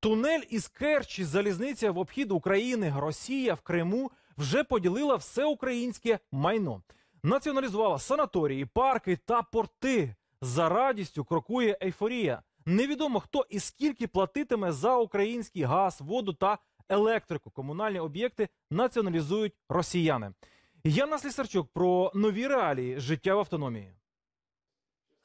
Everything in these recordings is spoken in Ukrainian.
Тунель із Керчі, залізниця в обхід України, Росія в Криму вже поділила все українське майно. Націоналізувала санаторії, парки та порти. За радістю крокує ейфорія. Невідомо хто і скільки платитиме за український газ, воду та електрику. Комунальні об'єкти націоналізують росіяни. Яна Слісарчук про нові реалії життя в автономії.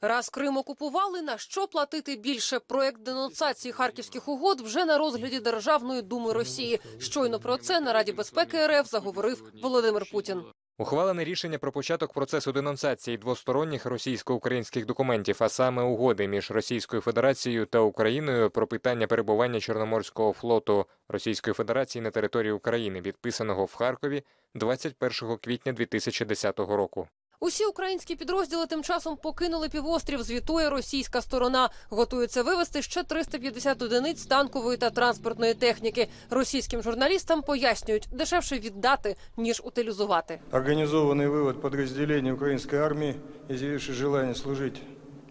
Раз Крим окупували, на що платити більше? Проект денонсації харківських угод вже на розгляді Державної думи Росії. Щойно про це на Раді безпеки РФ заговорив Володимир Путін. Ухвалене рішення про початок процесу денонсації двосторонніх російсько-українських документів, а саме угоди між Російською Федерацією та Україною про питання перебування Чорноморського флоту Російської Федерації на території України, підписаного в Харкові 21 квітня 2010 року. Усі українські підрозділи тим часом покинули півострів. Звітує російська сторона. Готується вивезти ще 350 одиниць танкової та транспортної техніки. Російським журналістам пояснюють, дешевше віддати ніж утилізувати. Организованный вывод подразделений украинской армии, изъявивших желание служить,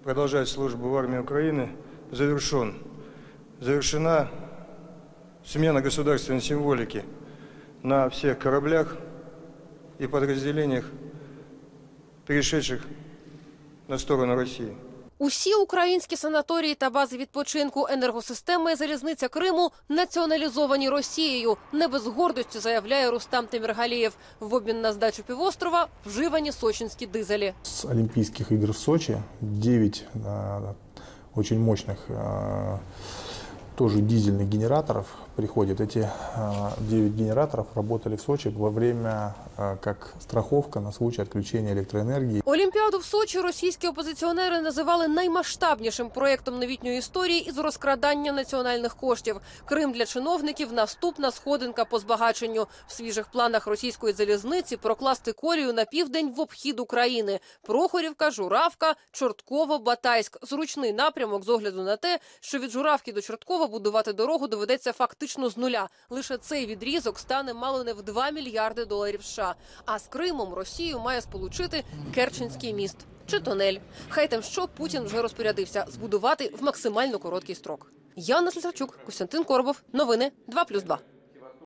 продолжать службу в армии Украины, завершен. Завершена смена государственной символики на всех кораблях и подразделениях, перешедших на сторону России. Усі українські санаторії та бази відпочинку, енергосистеми і залізниця Криму націоналізовані Росією. Не без гордості заявляє Рустам Теміргалієв. В обмін на здачу півострова вживані сочинські дизелі. С Олимпийских игр в Сочи 9 э, очень мощных э, тоже дизельных генераторов приходит. Эти э, 9 генераторов работали в Сочи во время э, как страховка на случай отключения электроэнергии. Олімпіаду в Сочі російські опозиціонери називали наймасштабнішим проєктом новітньої історії із розкрадання національних коштів. Крим для чиновників наступна сходинка по збагаченню. В свіжих планах російської залізниці прокласти колію на південь в обхід України. Прохорівка, Журавка, Чортково, Батайськ. Зручний напрямок з огляду на те, що від Журавки до Чорткова будувати дорогу доведеться фактично з нуля. Лише цей відрізок стане мало не в 2 мільярди доларів США. А з Кримом Росію має сполучити Керченський міст чи тонель. Хай там що Путін вже розпорядився збудувати в максимально короткий строк. Яна Слісарчук, Костянтин Коробов. Новини 2+,2.